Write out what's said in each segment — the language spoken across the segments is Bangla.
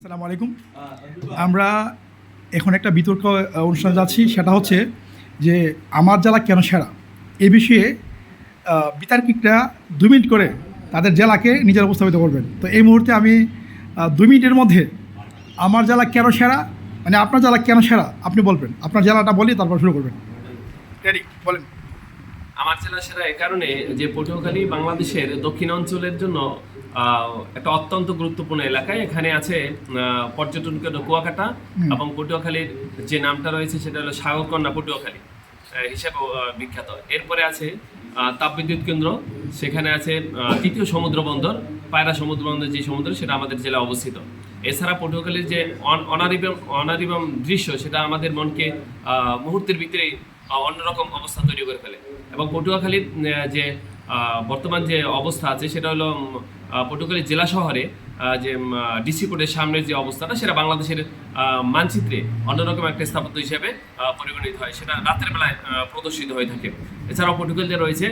আসসালামু আলাইকুম। আমরা এখন একটা বিতর্ক অনুষ্ঠান যাচ্ছি। সেটা হচ্ছে যে আমার জেলা কেন সেরা? এ বিষয়ে বিতার্কিকরা দু মিনিট করে তাদের জেলাকে নিজের উপস্থাপিত করবেন। তো এই মুহূর্তে আমি দুই মিনিটের মধ্যে আমার জেলা কেন সেরা? মানে আপনার জেলা কেন সেরা? আপনি বলবেন। আপনার জেলাটা বলি, তারপর শুরু করবেন। রেডি বলেন। আমার জেলা সেরা এ কারণে যে পটুয়াখালী বাংলাদেশের দক্ষিণ অঞ্চলের জন্য একটা অত্যন্ত গুরুত্বপূর্ণ এলাকায়। এখানে আছে পর্যটন কেন্দ্র কুয়াকাটা এবং পটুয়াখালীর যে নামটা রয়েছে সেটা হলো সাগরকন্যা পটুয়াখালী হিসেবে বিখ্যাত। এরপরে আছে তাপবিদ্যুৎ কেন্দ্র। সেখানে আছে তৃতীয় সমুদ্র বন্দর পায়রা সমুদ্র বন্দর যে সমুদ্র সেটা আমাদের জেলা অবস্থিত। এছাড়া পটুয়াখালীর যে অন- অনারিবম অনারিবম দৃশ্য সেটা আমাদের মনকে মুহূর্তের ভিতরেই আহ, অন্যরকম অবস্থা তৈরি করে ফেলে। এবং পটুয়াখালীর যে বর্তমান যে অবস্থা আছে, সেটা হলো পটুয়াখালী জেলা শহরে যে ডিসি কোর্টের সামনের যে অবস্থাটা, সেটা বাংলাদেশের মানচিত্রে অন্যরকম একটা স্থাপত্য হিসেবে পরিগণিত হয়। সেটা রাতের বেলায় প্রদর্শিত হয়ে থাকে। এছাড়াও পটুয়াখালীতে রয়েছে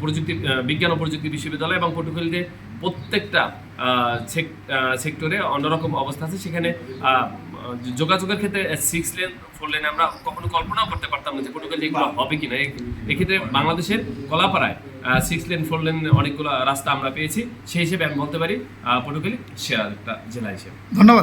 প্রযুক্তি বিজ্ঞান ও প্রযুক্তি বিশ্ববিদ্যালয় এবং পটুয়াখালীতে প্রত্যেকটা সেক্টরে অন্যরকম অবস্থা আছে। সেখানে যোগাযোগের ক্ষেত্রে সিক্স লেন ফোর লেন আমরা কখনো কল্পনাও করতে পারতাম না যে পটুয়াখালী এগুলো হবে কিনা। এক্ষেত্রে বাংলাদেশের কলাপাড়ায় সিক্স লেন ফোর লেন অনেকগুলো রাস্তা আমরা পেয়েছি। সেই হিসেবে আমি বলতে পারি পটুয়াখালী সেরা একটা জেলা হিসেবে। ধন্যবাদ।